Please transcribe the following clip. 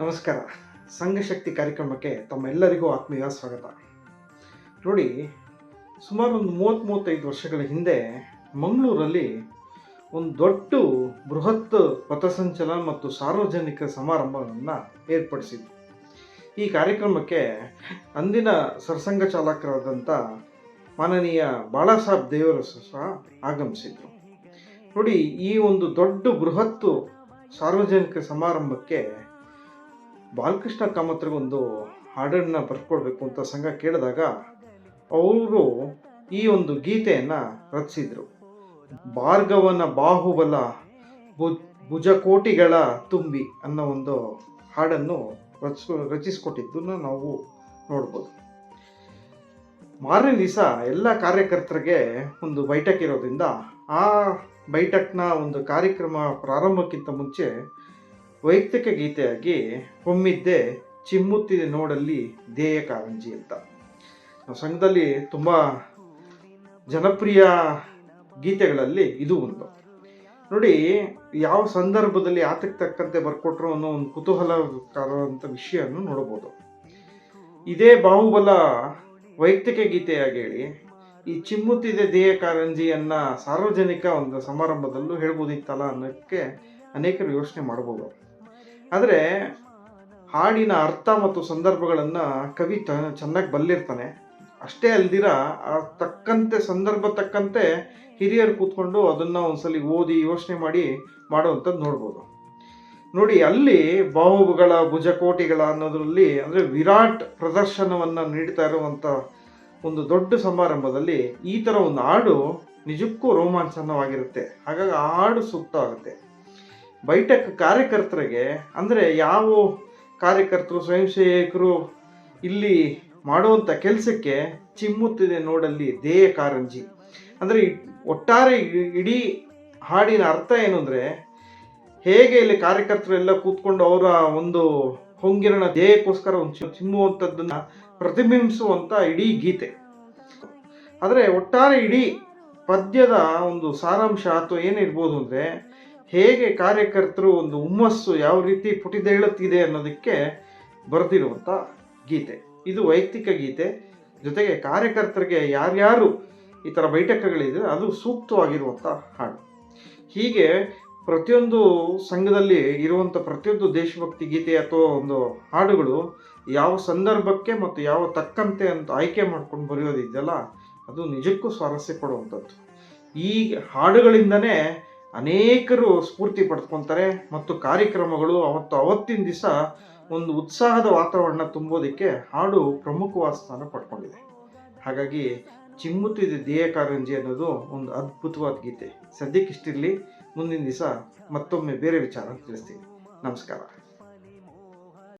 ನಮಸ್ಕಾರ. ಸಂಘಶಕ್ತಿ ಕಾರ್ಯಕ್ರಮಕ್ಕೆ ತಮ್ಮೆಲ್ಲರಿಗೂ ಆತ್ಮೀಯ ಸ್ವಾಗತ. ನೋಡಿ, ಸುಮಾರು ಒಂದು ಮೂವತ್ತು ಮೂವತ್ತೈದು ವರ್ಷಗಳ ಹಿಂದೆ ಮಂಗಳೂರಲ್ಲಿ ಒಂದು ದೊಡ್ಡ ಬೃಹತ್ ಪಥಸಂಚಲನ ಮತ್ತು ಸಾರ್ವಜನಿಕ ಸಮಾರಂಭವನ್ನು ಏರ್ಪಡಿಸಿದ್ವಿ. ಈ ಕಾರ್ಯಕ್ರಮಕ್ಕೆ ಅಂದಿನ ಸರ್ಸಂಘ ಚಾಲಕರಾದಂಥ ಮಾನನೀಯ ಬಾಳಾಸಾಹೇಬ್ ದೇವರು ಸಹ ಆಗಮಿಸಿದ್ರು. ನೋಡಿ, ಈ ಒಂದು ದೊಡ್ಡ ಬೃಹತ್ತು ಸಾರ್ವಜನಿಕ ಸಮಾರಂಭಕ್ಕೆ ಬಾಲಕೃಷ್ಣ ಕಾಮತ್ರಿಗೆ ಒಂದು ಹಾಡನ್ನು ಬರ್ಕೊಡ್ಬೇಕು ಅಂತ ಸಂಘ ಕೇಳಿದಾಗ ಅವರು ಈ ಒಂದು ಗೀತೆಯನ್ನು ರಚಿಸಿದರು. ಭಾರ್ಗವನ ಬಾಹುಬಲ ಭು- ಭುಜಕೋಟಿಗಳ ತುಂಬಿ ಅನ್ನೋ ಒಂದು ಹಾಡನ್ನು ರಚಿಸ್ ರಚಿಸ್ಕೊಟ್ಟಿದ್ದನ್ನು ನಾವು ನೋಡ್ಬೋದು. ಮಾರನೇ ದಿವಸ ಎಲ್ಲ ಕಾರ್ಯಕರ್ತರಿಗೆ ಒಂದು ಬೈಠಕ್ ಇರೋದ್ರಿಂದ ಆ ಬೈಠಕ್ನ ಒಂದು ಕಾರ್ಯಕ್ರಮ ಪ್ರಾರಂಭಕ್ಕಿಂತ ಮುಂಚೆ ವೈಯಕ್ತಿಕ ಗೀತೆಯಾಗಿ ಹೊಮ್ಮಿದ್ದೆ ಚಿಮ್ಮುತ್ತಿದೆ ನೋಡಲ್ಲಿ ಧ್ಯೇಯ ಕಾರಂಜಿ ಅಂತ. ನಾವು ಸಂಘದಲ್ಲಿ ತುಂಬ ಜನಪ್ರಿಯ ಗೀತೆಗಳಲ್ಲಿ ಇದು ಒಂದು. ನೋಡಿ, ಯಾವ ಸಂದರ್ಭದಲ್ಲಿ ಆತಕ್ಕೆ ತಕ್ಕಂತೆ ಬರ್ಕೊಟ್ರು ಅನ್ನೋ ಒಂದು ಕುತೂಹಲಕಾರವಂಥ ವಿಷಯವನ್ನು ನೋಡಬಹುದು. ಇದೇ ಬಾಹುಬಲ ವೈಯಕ್ತಿಕ ಗೀತೆಯಾಗಿ ಹೇಳಿ, ಈ ಚಿಮ್ಮುತ್ತಿದೆ ದೇಹ ಕಾರಂಜಿಯನ್ನ ಸಾರ್ವಜನಿಕ ಒಂದು ಸಮಾರಂಭದಲ್ಲೂ ಹೇಳ್ಬೋದಿತ್ತಲ್ಲ ಅನ್ನೋಕ್ಕೆ ಅನೇಕರು ಯೋಚನೆ ಮಾಡ್ಬೋದು ಆದರೆ ಹಾಡಿನ ಅರ್ಥ ಮತ್ತು ಸಂದರ್ಭಗಳನ್ನು ಕವಿ ತ, ಚೆನ್ನಾಗಿ ಬಲ್ಲಿರ್ತಾನೆ. ಅಷ್ಟೇ ಅಲ್ದಿರ ತಕ್ಕಂತೆ ಸಂದರ್ಭ ತಕ್ಕಂತೆ ಹಿರಿಯರು ಕೂತ್ಕೊಂಡು ಅದನ್ನು ಒಂದ್ಸಲಿ ಓದಿ ಯೋಚನೆ ಮಾಡಿ ಮಾಡುವಂಥದ್ದು ನೋಡ್ಬೋದು. ನೋಡಿ, ಅಲ್ಲಿ ಬಾಹುಗಳ ಭುಜಕೋಟಿಗಳ ಅನ್ನೋದರಲ್ಲಿ ಅಂದರೆ ವಿರಾಟ್ ಪ್ರದರ್ಶನವನ್ನು ನೀಡ್ತಾ ಇರುವಂಥ ಒಂದು ದೊಡ್ಡ ಸಮಾರಂಭದಲ್ಲಿ ಈ ಥರ ಒಂದು ಹಾಡು ನಿಜಕ್ಕೂ ರೋಮಾಂಚನವಾಗಿರುತ್ತೆ. ಹಾಗಾಗಿ ಆ ಹಾಡು ಸೂಕ್ತ ಆಗುತ್ತೆ. ಬೈಠಕ್ ಕಾರ್ಯಕರ್ತರಿಗೆ, ಅಂದರೆ ಯಾವ ಕಾರ್ಯಕರ್ತರು ಸ್ವಯಂ ಸೇವಕರು ಇಲ್ಲಿ ಮಾಡುವಂಥ ಕೆಲಸಕ್ಕೆ ಚಿಮ್ಮುತ್ತಿದೆ ನೋಡಲ್ಲಿ ದೇಹ ಕಾರಂಜಿ. ಅಂದರೆ ಒಟ್ಟಾರೆ ಇಡೀ ಹಾಡಿನ ಅರ್ಥ ಏನು ಅಂದರೆ, ಹೇಗೆ ಇಲ್ಲಿ ಕಾರ್ಯಕರ್ತರು ಎಲ್ಲ ಕೂತ್ಕೊಂಡು ಅವರ ಒಂದು ಹೊಂಗಿರಣ ದೇಹಕ್ಕೋಸ್ಕರ ಒಂದು ಚಿಮ್ಮುವಂಥದ್ದನ್ನ ಪ್ರತಿಬಿಂಬಿಸುವಂಥ ಇಡೀ ಗೀತೆ. ಆದರೆ ಒಟ್ಟಾರೆ ಇಡೀ ಪದ್ಯದ ಒಂದು ಸಾರಾಂಶ ಅಥವಾ ಏನಿರ್ಬೋದು ಅಂದರೆ ಹೇಗೆ ಕಾರ್ಯಕರ್ತರು ಒಂದು ಹುಮ್ಮಸ್ಸು ಯಾವ ರೀತಿ ಪುಟಿದೇಳುತ್ತಿದೆ ಅನ್ನೋದಕ್ಕೆ ಬರೆದಿರುವಂಥ ಗೀತೆ. ಇದು ವೈಯಕ್ತಿಕ ಗೀತೆ. ಜೊತೆಗೆ ಕಾರ್ಯಕರ್ತರಿಗೆ ಯಾರ್ಯಾರು ಈ ಥರ ಬೈಠಕಗಳಿದೆ, ಅದು ಸೂಕ್ತವಾಗಿರುವಂಥ ಹಾಡು. ಹೀಗೆ ಪ್ರತಿಯೊಂದು ಸಂಘದಲ್ಲಿ ಇರುವಂಥ ಪ್ರತಿಯೊಂದು ದೇಶಭಕ್ತಿ ಗೀತೆ ಅಥವಾ ಒಂದು ಹಾಡುಗಳು ಯಾವ ಸಂದರ್ಭಕ್ಕೆ ಮತ್ತು ಯಾವ ತಕ್ಕಂತೆ ಅಂತ ಆಯ್ಕೆ ಮಾಡ್ಕೊಂಡು ಬರೆಯೋದಿದೆಯಲ್ಲ, ಅದು ನಿಜಕ್ಕೂ ಸ್ವಾರಸ್ಯ ಪಡುವಂಥದ್ದು ಈ ಹಾಡುಗಳಿಂದನೇ ಅನೇಕರು ಸ್ಫೂರ್ತಿ ಪಡ್ಕೊತಾರೆ ಮತ್ತು ಕಾರ್ಯಕ್ರಮಗಳು ಅವತ್ತು ಅವತ್ತಿನ ದಿವಸ ಒಂದು ಉತ್ಸಾಹದ ವಾತಾವರಣ ತುಂಬೋದಕ್ಕೆ ಹಾಡು ಪ್ರಮುಖವಾದ ಸ್ಥಾನ ಪಡ್ಕೊಂಡಿದೆ. ಹಾಗಾಗಿ ಚಿಮ್ಮುತ್ತಿದೆ ಧ್ಯೇಯ ಕಾರಂಜಿ ಅನ್ನೋದು ಒಂದು ಅದ್ಭುತವಾದ ಗೀತೆ. ಸದ್ಯಕ್ಕಿಷ್ಟಿರಲಿ ಮುಂದಿನ ದಿವಸ ಮತ್ತೊಮ್ಮೆ ಬೇರೆ ವಿಚಾರ ತಿಳಿಸ್ತೀನಿ. ನಮಸ್ಕಾರ.